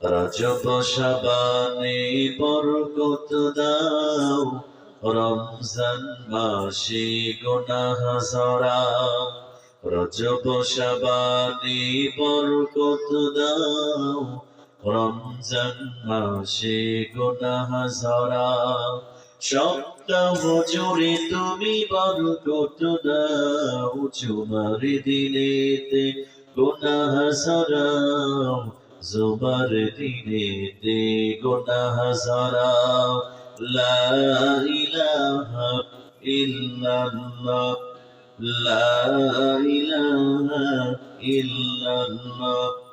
রজব শাবানে বরকত দাও, রমজান মাসে গুনাহ ঝরাও। রজব শাবানে বরকত দাও, রমজান মাসে গুনাহ ঝরাও। সপ্তাহ জুড়ে তুমি বরকত দাও চুমার দিলেতে গুনাহ ঝরাও দিনে তে গোটা হাজারা লা ইলাহা ইল্লাল্লাহ লা ইল্লাল্লাহ।